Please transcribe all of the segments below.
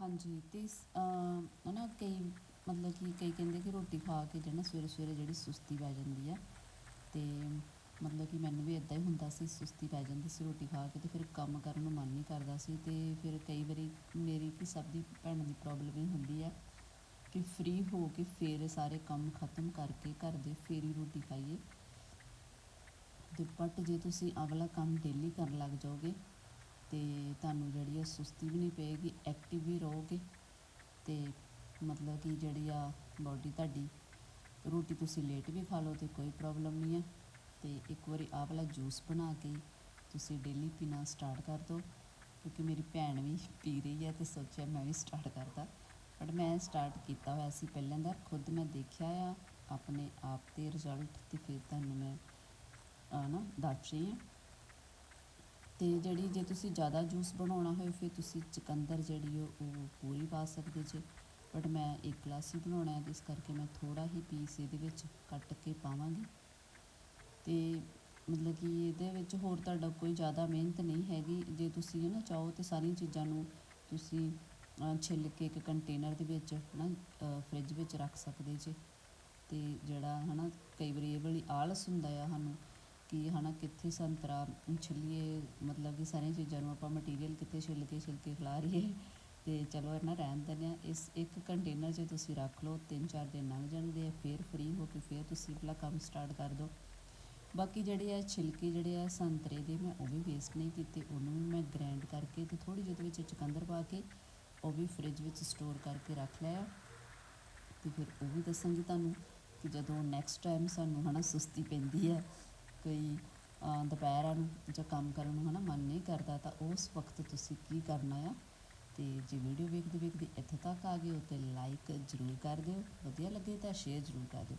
ਹਾਂਜੀ ਅਤੇ ਸ- ਅਮ ਹਨਾ ਕਈ ਮਤਲਬ ਕਿ ਕਈ ਕਹਿੰਦੇ ਕਿ ਰੋਟੀ ਖਾ ਕੇ ਜਿਹੜਾ ਸਵੇਰੇ ਸਵੇਰੇ ਜਿਹੜੀ ਸੁਸਤੀ ਪੈ ਜਾਂਦੀ ਆ ਅਤੇ ਮਤਲਬ ਕਿ ਮੈਨੂੰ ਵੀ ਇਦਾਂ ਹੀ ਹੁੰਦਾ ਸੀ, ਸੁਸਤੀ ਪੈ ਜਾਂਦੀ ਸੀ ਰੋਟੀ ਖਾ ਕੇ ਤੇ ਫਿਰ ਕੰਮ ਕਰਨ ਨੂੰ ਮਨ ਨਹੀਂ ਕਰਦਾ ਸੀ ਅਤੇ ਫਿਰ ਕਈ ਵਾਰੀ ਮੇਰੀ ਕਿ ਸਭ ਦੀ ਭੈਣ ਦੀ ਪ੍ਰੋਬਲਮ ਇਹ ਹੁੰਦੀ ਆ ਕਿ ਫ੍ਰੀ ਹੋ ਕੇ ਫਿਰ ਸਾਰੇ ਕੰਮ ਖਤਮ ਕਰਕੇ ਘਰ ਦੇ ਫਿਰ ਹੀ ਰੋਟੀ ਖਾਈਏ। ਤੇ ਬਟ ਜੇ ਤੁਸੀਂ ਅਗਲਾ ਕੰਮ ਡੇਲੀ ਕਰਨ ਲੱਗ ਜਾਓਗੇ ਅਤੇ ਤੁਹਾਨੂੰ ਜਿਹੜੀ ਆ ਸੁਸਤੀ ਵੀ ਨਹੀਂ ਪਏਗੀ ਐਕਟਿਵ ਵੀ ਰਹੋਗੇ ਅਤੇ ਮਤਲਬ ਕਿ ਜਿਹੜੀ ਆ ਬਾਡੀ ਤੁਹਾਡੀ, ਰੋਟੀ ਤੁਸੀਂ ਲੇਟ ਵੀ ਖਾ ਲਓ ਤੇ ਕੋਈ ਪ੍ਰੋਬਲਮ ਨਹੀਂ ਹੈ ਤੇ ਇੱਕ ਵਾਰੀ ਆਹ ਵਾਲਾ ਜੂਸ ਬਣਾ ਕੇ ਤੁਸੀਂ ਡੇਲੀ ਪੀਣਾ ਸਟਾਰਟ ਕਰ ਦਿਓ, ਕਿਉਂਕਿ ਮੇਰੀ ਭੈਣ ਵੀ ਪੀ ਰਹੀ ਹੈ ਤੇ ਸੋਚਿਆ ਮੈਂ ਵੀ ਸਟਾਰਟ ਕਰਦਾ ਬਟ ਮੈਂ ਸਟਾਰਟ ਕੀਤਾ ਹੋਇਆ ਸੀ ਪਹਿਲਾਂ ਦਾ, ਖੁਦ ਮੈਂ ਦੇਖਿਆ ਆ, ਆਪਣੇ ਆਪ ਤੇ ਰਿਜ਼ਲਟ ਤੇ ਫਿਰ ਤੁਹਾਨੂੰ ਮੈਂ ਅਹ ਨਾ ਦੱਸ ਰਹੀ ਹਾਂ ਅਤੇ ਜਿਹੜੀ ਜੇ ਤੁਸੀਂ ਜ਼ਿਆਦਾ ਜੂਸ ਬਣਾਉਣਾ ਹੋਏ, ਫਿਰ ਤੁਸੀਂ ਚੁਕੰਦਰ ਜਿਹੜੀ ਉਹ ਪੂਰੀ ਪਾ ਸਕਦੇ ਜੇ। ਬਟ ਮੈਂ ਇੱਕ ਗਲਾਸ ਹੀ ਬਣਾਉਣਾ ਹੈ ਇਸ ਕਰਕੇ ਮੈਂ ਥੋੜਾ ਹੀ ਪੀਸ ਇਹਦੇ ਵਿੱਚ ਕੱਟ ਕੇ ਪਾਵਾਂਗੀ। ਤੇ ਮਤਲਬ ਕਿ ਇਹਦੇ ਵਿੱਚ ਹੋਰ ਤੁਹਾਡਾ ਕੋਈ ਜ਼ਿਆਦਾ ਮਿਹਨਤ ਨਹੀਂ ਹੈਗੀ। ਜੇ ਤੁਸੀਂ ਹੈ ਨਾ ਚਾਹੋ ਤੇ ਸਾਰੀਆਂ ਚੀਜ਼ਾਂ ਨੂੰ ਤੁਸੀਂ ਛਿੱਲ ਕੇ ਇੱਕ ਕੰਟੇਨਰ ਦੇ ਵਿੱਚ ਨਾ ਫ੍ਰਿਜ ਵਿੱਚ ਰੱਖ ਸਕਦੇ ਜੇ। ਤੇ ਜਿਹੜਾ ਹਨਾ, ਕਈ ਵਾਰੀ ਇਹ ਵਾਲੀ ਆਲਸ ਹੁੰਦਾ ਆ ਸਾਨੂੰ ਕਿ ਹਨਾ ਕਿੱਥੇ ਸੰਤਰਾ ਛਿੱਲੀਏ, ਮਤਲਬ ਕਿ ਸਾਰੀਆਂ ਚੀਜ਼ਾਂ ਨੂੰ ਆਪਾਂ ਮਟੀਰੀਅਲ ਕਿੱਥੇ ਛਿੱਲ ਕੇ ਛਿੱਲ ਕੇ ਖਿਲਾ ਰਹੀਏ ਤੇ ਚਲੋ ਇਹ ਰਹਿਣ ਦਿੰਦੇ ਹਾਂ। ਇਸ ਇੱਕ ਕੰਟੇਨਰ 'ਚ ਤੁਸੀਂ ਰੱਖ ਲਓ, ਤਿੰਨ ਚਾਰ ਦਿਨ ਲੰਘ ਜਾਣਗੇ ਆ, ਫਿਰ ਫ੍ਰੀ ਹੋ ਕੇ ਫਿਰ ਤੁਸੀਂ ਆਪਣਾ ਕੰਮ ਸਟਾਰਟ ਕਰ ਦਿਓ। ਬਾਕੀ ਜਿਹੜੇ ਆ ਛਿਲਕੇ ਜਿਹੜੇ ਆ ਸੰਤਰੇ ਦੇ, ਮੈਂ ਉਹ ਵੀ ਵੇਸਟ ਨਹੀਂ ਕੀਤੇ। ਉਹਨੂੰ ਵੀ ਮੈਂ ਗ੍ਰਾਈਂਡ ਕਰਕੇ ਤੇ ਥੋੜੀ ਜਿਹੀ ਉਹਦੇ ਵਿੱਚ ਚੁਕੰਦਰ ਪਾ ਕੇ ਉਹ ਵੀ ਫ੍ਰਿਜ ਵਿੱਚ ਸਟੋਰ ਕਰਕੇ ਰੱਖ ਲਿਆ। ਤੇ ਫਿਰ ਉਹ ਵੀ ਦੱਸਾਂਗੀ ਤੁਹਾਨੂੰ ਕਿ ਜਦੋਂ ਨੈਕਸਟ ਟਾਈਮ ਸਾਨੂੰ ਹਨਾ ਸੁਸਤੀ ਪੈਂਦੀ ਹੈ ਕੋਈ ਦੁਪਹਿਰਾਂ ਨੂੰ ਜਾਂ ਕੰਮ ਕਰਨ ਨੂੰ ਹਨਾ ਮਨ ਨਹੀਂ ਕਰਦਾ, ਤਾਂ ਉਸ ਵਕਤ ਤੁਸੀਂ ਕੀ ਕਰਨਾ ਆ? ਤੇ ਜੇ ਵੀਡੀਓ ਵੇਖਦੇ ਵੇਖਦੇ ਇੱਥੇ ਤੱਕ ਆ ਗਏ ਹੋ ਤੇ ਲਾਈਕ ਜ਼ਰੂਰ ਕਰ ਦਿਓ। ਵਧੀਆ ਲੱਗੇ ਤਾਂ ਸ਼ੇਅਰ ਜ਼ਰੂਰ ਕਰ ਦਿਓ।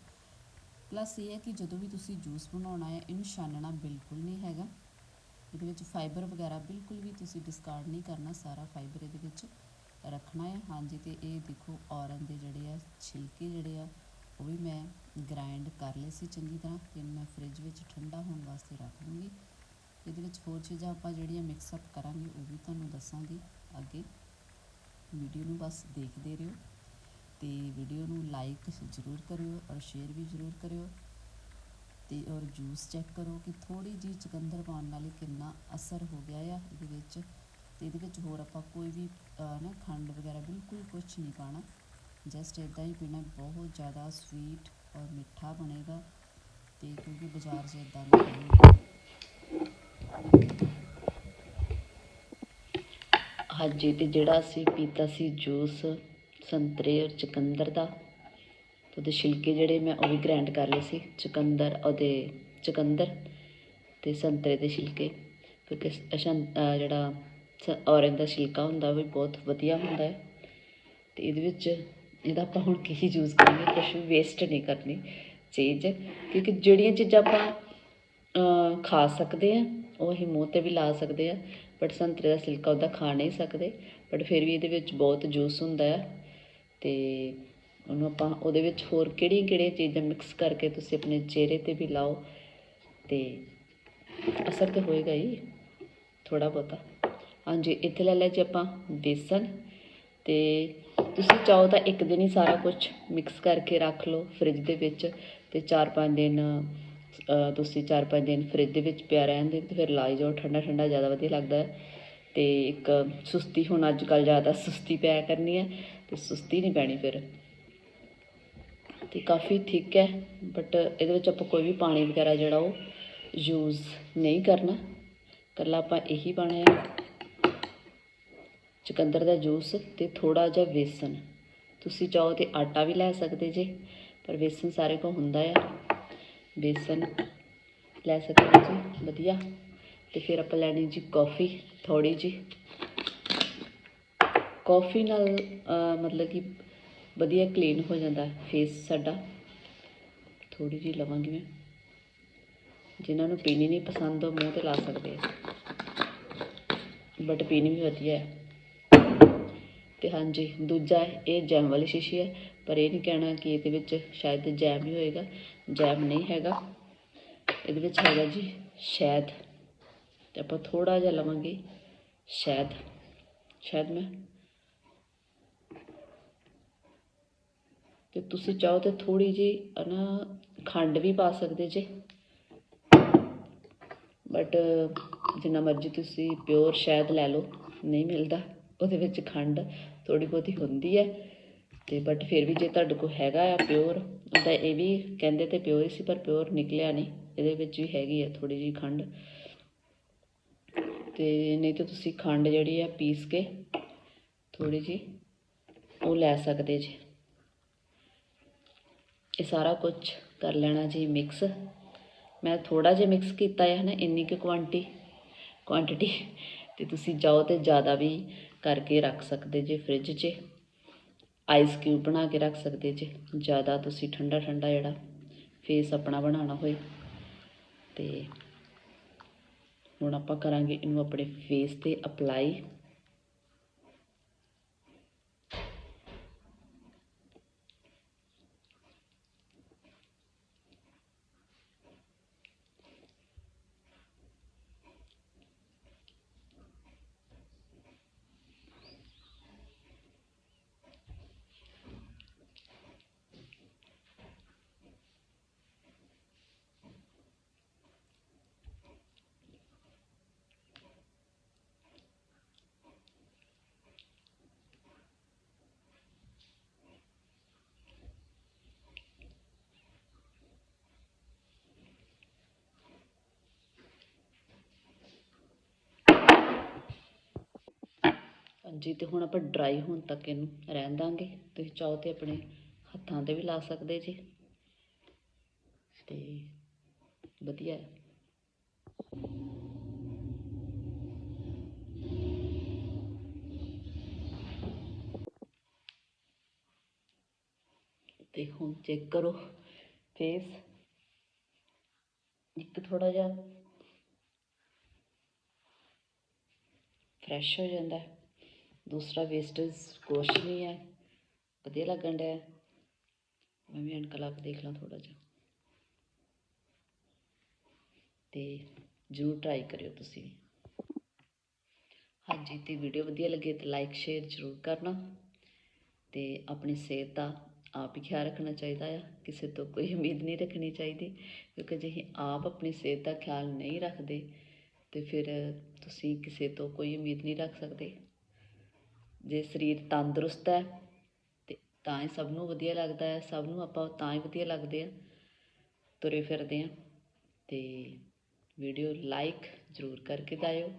ਪਲੱਸ ਇਹ ਹੈ ਕਿ ਜਦੋਂ ਵੀ ਤੁਸੀਂ ਜੂਸ ਬਣਾਉਣਾ ਹੈ ਇਹਨੂੰ ਛਾਨਣਾ ਬਿਲਕੁਲ ਨਹੀਂ ਹੈਗਾ। ਇਹਦੇ ਵਿੱਚ ਫਾਈਬਰ ਵਗੈਰਾ ਬਿਲਕੁਲ ਵੀ ਤੁਸੀਂ ਡਿਸਕਾਰਡ ਨਹੀਂ ਕਰਨਾ, ਸਾਰਾ ਫਾਈਬਰ ਇਹਦੇ ਵਿੱਚ ਰੱਖਣਾ ਹੈ ਹਾਂਜੀ, ਤੇ ਇਹ ਦੇਖੋ ਔਰਨ ਦੇ ਜਿਹੜੇ ਆ, ਛਿਲਕੇ ਜਿਹੜੇ ਆ ਉਹ ਵੀ ਮੈਂ ਗ੍ਰਾਈਂਡ ਕਰ ਲਏ ਸੀ ਚੰਗੀ ਤਰ੍ਹਾਂ ਤੇ ਮੈਂ ਫ੍ਰਿਜ ਵਿੱਚ ਠੰਡਾ ਹੋਣ ਵਾਸਤੇ ਰੱਖ ਦੂੰਗੀ ਇਹਦੇ ਵਿੱਚ ਹੋਰ ਚੀਜ਼ਾਂ ਆਪਾਂ ਜਿਹੜੀਆਂ ਮਿਕਸ ਅਪ ਕਰਾਂਗੇ ਉਹ ਵੀ ਤੁਹਾਨੂੰ ਦੱਸਾਂਗੀ। ਅੱਗੇ ਵੀਡੀਓ ਨੂੰ ਬਸ ਦੇਖਦੇ ਰਹੋ ਤੇ ਵੀਡੀਓ ਨੂੰ ਲਾਈਕ ਜ਼ਰੂਰ ਕਰਿਓ ਔਰ ਸ਼ੇਅਰ ਵੀ ਜ਼ਰੂਰ ਕਰਿਓ ਤੇ ਔਰ ਜੂਸ ਚੈੱਕ ਕਰੋ ਕਿ ਥੋੜੀ ਜੀ ਚੁਕੰਦਰ ਪਾਉਣ ਨਾਲ ਕਿੰਨਾ ਅਸਰ ਹੋ ਗਿਆ ਆ ਇਹਦੇ ਵਿੱਚ। ਤੇ ਇਹਦੇ ਵਿੱਚ ਹੋਰ ਆਪਾਂ ਕੋਈ ਵੀ ਅਹ, ਨਾ ਖੰਡ ਵਗੈਰਾ ਬਿਲਕੁਲ ਕੁਝ ਨਹੀਂ ਪਾਣਾ ਜਸਟ ਇਦਾਂ ਹੀ ਪੀਣਾ, ਬਹੁਤ ਜ਼ਿਆਦਾ ਸਵੀਟ ਔਰ ਮਿੱਠਾ ਬਣੇਗਾ ਤੇ ਕਿਉਂਕਿ ਬਾਜ਼ਾਰ 'ਚ ਇਦਾਂ ਨਹੀਂ। ਹਾਂਜੀ, ਤੇ ਜਿਹੜਾ ਅਸੀਂ ਪੀਤਾ ਸੀ ਜੂਸ ਸੰਤਰੇ ਔਰ ਚਕੰਦਰ ਦਾ ਉਹਦੇ ਛਿਲਕੇ ਜਿਹੜੇ ਮੈਂ ਉਹ ਵੀ ਗ੍ਰਾਈਂਡ ਕਰ ਲਏ ਸੀ, ਚੁਕੰਦਰ, ਉਹਦੇ ਚਕੰਦਰ ਤੇ ਸੰਤਰੇ ਦੇ ਛਿਲਕੇ। ਕਿਉਂਕਿ ਅਸ਼ਨ ਅਹ ਜਿਹੜਾ ਔਰੰਜ ਦਾ ਛਿਲਕਾ ਹੁੰਦਾ ਉਹ ਵੀ ਬਹੁਤ ਵਧੀਆ ਹੁੰਦਾ ਹੈ। ਤੇ ਇਹਦੇ ਵਿੱਚ ਇਹਦਾ ਆਪਾਂ ਹੁਣ ਕੀ ਯੂਜ਼ ਕਰਾਂਗੇ? ਕੁਛ ਵੀ ਵੇਸਟ ਨਹੀਂ ਕਰਨੀ ਚੀਜ਼ ਕਿਉਂਕਿ ਜਿਹੜੀਆਂ ਚੀਜ਼ਾਂ ਆਪਾਂ ਖਾ ਸਕਦੇ ਆ ਉਹ ਅਸੀਂ ਮੂੰਹ ਤੇ ਵੀ ਲਾ ਸਕਦੇ ਆ ਬਟ ਸੰਤਰੇ ਦਾ ਸਿਲਕਾ ਉਹਦਾ ਖਾ ਨਹੀਂ ਸਕਦੇ। ਬਟ ਫਿਰ ਵੀ ਇਹਦੇ ਵਿੱਚ ਬਹੁਤ ਜੂਸ ਹੁੰਦਾ ਆ। ਤੇ ਉਹਨੂੰ ਆਪਾਂ ਉਹਦੇ ਵਿੱਚ ਹੋਰ ਕਿਹੜੀਆਂ ਕਿਹੜੀਆਂ ਚੀਜ਼ਾਂ ਮਿਕਸ ਕਰਕੇ ਤੁਸੀਂ ਆਪਣੇ ਚਿਹਰੇ ਤੇ ਵੀ ਲਾਓ। ਤੇ ਅਸਰ ਤੇ ਹੋਏਗਾ ਹੀ ਥੋੜਾ ਬਹੁਤਾ। ਹਾਂਜੀ, ਇੱਥੇ ਲੈ ਲਿਆ ਜੀ ਆਪਾਂ ਬੇਸਨ। ਤੇ ਤੁਸੀਂ ਚਾਹੋ ਤਾਂ ਇੱਕ ਦਿਨ ਹੀ ਸਾਰਾ ਕੁਝ ਮਿਕਸ ਕਰਕੇ ਰੱਖ ਲਓ ਫ੍ਰਿਜ ਦੇ ਵਿੱਚ ਤੇ 4-5 ਦਿਨ ਤੁਸੀਂ 4-5 ਦਿਨ ਫ੍ਰਿਜ ਦੇ ਵਿੱਚ ਪਿਆ ਰਹਿਣ ਦੇ ਤੇ ਫਿਰ ਲਾਈ ਜਾਓ, ਠੰਡਾ ਠੰਡਾ ਜ਼ਿਆਦਾ ਵਧੀਆ ਲੱਗਦਾ ਹੈ। ਤੇ ਇੱਕ ਸੁਸਤੀ ਹੁਣ ਅੱਜ ਕੱਲ ਜ਼ਿਆਦਾ ਸੁਸਤੀ ਪਿਆ ਕਰਨੀ ਹੈ ਤੇ ਸੁਸਤੀ ਨਹੀਂ ਪੈਣੀ ਫਿਰ। ਤੇ ਕਾਫੀ ਠੀਕ ਹੈ ਬਟ ਇਹਦੇ ਵਿੱਚ ਆਪਾਂ ਕੋਈ ਵੀ ਪਾਣੀ ਵਗੈਰਾ ਜਿਹੜਾ ਉਹ ਯੂਜ਼ ਨਹੀਂ ਕਰਨਾ। ਇਕੱਲਾ ਆਪਾਂ ਇਹੀ ਪਾਣਾ ਹੈ ਚੁਕੰਦਰ ਦਾ ਜੂਸ ਤੇ ਥੋੜਾ ਜਿਹਾ ਵੇਸਨ ਤੁਸੀਂ ਚਾਹੋ ਤੇ ਆਟਾ ਵੀ ਲੈ ਸਕਦੇ ਜੇ, ਪਰ ਵੇਸਨ ਸਾਰੇ ਕੋਲ ਹੁੰਦਾ ਆ ਵੇਸਨ ਲੈ ਸਕਦੇ ਜੀ, ਵਧੀਆ। ਤੇ ਫਿਰ ਆਪਾਂ ਲੈਣੀ ਜੀ ਕੌਫੀ ਥੋੜੀ ਜੀ ਕੌਫੀ ਨਾਲ ਮਤਲਬ ਕਿ ਵਧੀਆ ਕਲੀਨ ਹੋ ਜਾਂਦਾ ਫੇਸ ਸਾਡਾ। ਥੋੜੀ ਜੀ ਲਵਾਂਗੀ ਮੈਂ। ਜਿਨ੍ਹਾਂ ਨੂੰ ਪੀਣੀ ਨਹੀਂ ਪਸੰਦ, ਉਹ ਮੂੰਹ ਤੇ ਲਾ ਸਕਦੇ ਆ। ਬਟ ਪੀਣੀ ਵੀ ਵਧੀਆ ਹੈ। ਅਤੇ ਹਾਂਜੀ, ਦੂਜਾ ਇਹ ਜੈਮ ਵਾਲੀ ਸ਼ੀਸ਼ੀ ਹੈ, ਪਰ ਇਹ ਨਹੀਂ ਕਹਿਣਾ ਕਿ ਇਹਦੇ ਵਿੱਚ ਸ਼ਾਇਦ ਜੈਮ ਹੀ ਹੋਏਗਾ। ਜੈਮ ਨਹੀਂ ਹੈਗਾ। ਇਹਦੇ ਵਿੱਚ ਹੈਗਾ ਜੀ ਸ਼ਹਿਦ। ਤੇ ਆਪਾਂ ਥੋੜਾ ਜਿਹਾ ਲਵਾਂਗੇ ਸ਼ਹਿਦ। ਸ਼ਹਿਦ ਮੈਂ ਤੇ ਤੁਸੀਂ ਚਾਹੋ ਤੇ ਥੋੜੀ ਜੀ ਨਾ ਖੰਡ ਵੀ ਪਾ ਸਕਦੇ ਜੇ। ਬਟ ਜਿੰਨਾ ਮਰਜ਼ੀ ਤੁਸੀਂ ਪਿਓਰ ਸ਼ਹਿਦ ਲੈ ਲਓ, ਨਹੀਂ ਮਿਲਦਾ। ਉਹਦੇ ਵਿੱਚ ਖੰਡ ਥੋੜੀ ਬਹੁਤੀ ਹੁੰਦੀ ਹੈ ਤੇ ਬਟ ਫਿਰ ਵੀ ਜੇ ਤੁਹਾਡੇ ਕੋਲ ਹੈਗਾ ਆ ਪਿਓਰ ਤਾਂ ਇਹ ਵੀ ਕਹਿੰਦੇ ਤੇ ਪਿਓਰ ਹੀ ਸੀ ਪਰ ਪਿਓਰ ਨਿਕਲਿਆ ਨਹੀਂ, ਇਹਦੇ ਵਿੱਚ ਵੀ ਹੈਗੀ ਆ ਥੋੜੀ ਜੀ ਖੰਡ। ਤੇ ਨਹੀਂ ਤਾਂ ਤੁਸੀਂ ਖੰਡ ਜਿਹੜੀ ਆ ਪੀਸ ਕੇ ਥੋੜੀ ਜੀ ਉਹ ਲੈ ਸਕਦੇ ਜੀ। ਇਹ ਸਾਰਾ ਕੁਝ ਕਰ ਲੈਣਾ ਜੀ ਮਿਕਸ ਮੈਂ ਥੋੜਾ ਜਿਹਾ ਮਿਕਸ ਕੀਤਾ ਹੈ ਨਾ ਇੰਨੀ ਕੁ ਕੁਆਂਟੀ ਕੁਆਂਟੀਟੀ ਤੇ ਤੁਸੀਂ ਜਾਓ ਤੇ ਜ਼ਿਆਦਾ ਵੀ ਕਰਕੇ ਰੱਖ ਸਕਦੇ ਜੇ ਫ੍ਰਿਜ 'ਚ। ਆਈਸ ਕਿਊਬ ਬਣਾ ਕੇ ਰੱਖ ਸਕਦੇ ਜੇ। ਜ਼ਿਆਦਾ ਤੁਸੀਂ ਠੰਡਾ ਠੰਡਾ ਜਿਹੜਾ ਫੇਸ ਆਪਣਾ ਬਣਾਉਣਾ ਹੋਏ। ਤੇ ਹੁਣ ਆਪਾਂ ਕਰਾਂਗੇ ਇਹਨੂੰ ਆਪਣੇ ਫੇਸ ਤੇ ਅਪਲਾਈ ਹਾਂਜੀ ਤੇ ਹੁਣ ਆਪਾਂ ਡਰਾਈ ਹੋਣ ਤੱਕ ਇਹਨੂੰ ਰਹਿਣ ਦਾਂਗੇ। ਤੁਸੀਂ ਚਾਹੋ ਤੇ ਆਪਣੇ ਹੱਥਾਂ ਤੇ ਵੀ ਲਾ ਸਕਦੇ ਜੀ। ਤੇ ਵਧੀਆ। ਹੈ ਤੇ ਹੁਣ ਚੈੱਕ ਕਰੋ ਫੇਸ ਇੱਕ ਥੋੜਾ ਜਿਹਾ ਫਰੈਸ਼ ਹੋ ਜਾਂਦਾ ਹੈ। ਦੂਸਰਾ ਵੇਸਟੇਜ ਕੁਛ ਨਹੀਂ ਹੈ, ਵਧੀਆ ਲੱਗਣ ਡਿਆ। ਮੈਂ ਵੀ ਐਨਕ ਦੇਖ ਲਾਂ ਥੋੜਾ ਜਿਹਾ। ਤੇ ਜ਼ਰੂਰ ਟਰਾਈ ਕਰਿਓ ਤੁਸੀਂ ਹਾਂਜੀ, ਤੇ ਵੀਡੀਓ ਵਧੀਆ ਲੱਗੇ ਤੇ ਲਾਈਕ ਸ਼ੇਅਰ ਜ਼ਰੂਰ ਕਰਨਾ। ਤੇ ਆਪਣੀ ਸਿਹਤ ਦਾ ਆਪ ਹੀ ਖਿਆਲ ਰੱਖਣਾ ਚਾਹੀਦਾ ਆ। ਕਿਸੇ ਤੋਂ ਕੋਈ ਉਮੀਦ ਨਹੀਂ ਰੱਖਣੀ ਚਾਹੀਦੀ, ਕਿਉਂਕਿ ਜੇ ਅਸੀਂ ਆਪ ਆਪਣੀ ਸਿਹਤ ਦਾ ਖਿਆਲ ਨਹੀਂ ਰੱਖਦੇ, ਤੇ ਫਿਰ ਤੁਸੀਂ ਕਿਸੇ ਤੋਂ ਕੋਈ ਉਮੀਦ ਨਹੀਂ ਰੱਖ ਸਕਦੇ। ਜੇ ਸਰੀਰ ਤੰਦਰੁਸਤ ਹੈ ਅਤੇ ਤਾਂ ਹੀ ਸਭ ਨੂੰ ਵਧੀਆ ਲੱਗਦਾ ਹੈ, ਸਭ ਨੂੰ ਆਪਾਂ ਤਾਂ ਹੀ ਵਧੀਆ ਲੱਗਦੇ ਹਾਂ, ਤੁਰੇ ਫਿਰਦੇ ਹਾਂ ਅਤੇ ਵੀਡੀਓ ਲਾਈਕ ਜ਼ਰੂਰ ਕਰਕੇ ਜਾਇਓ।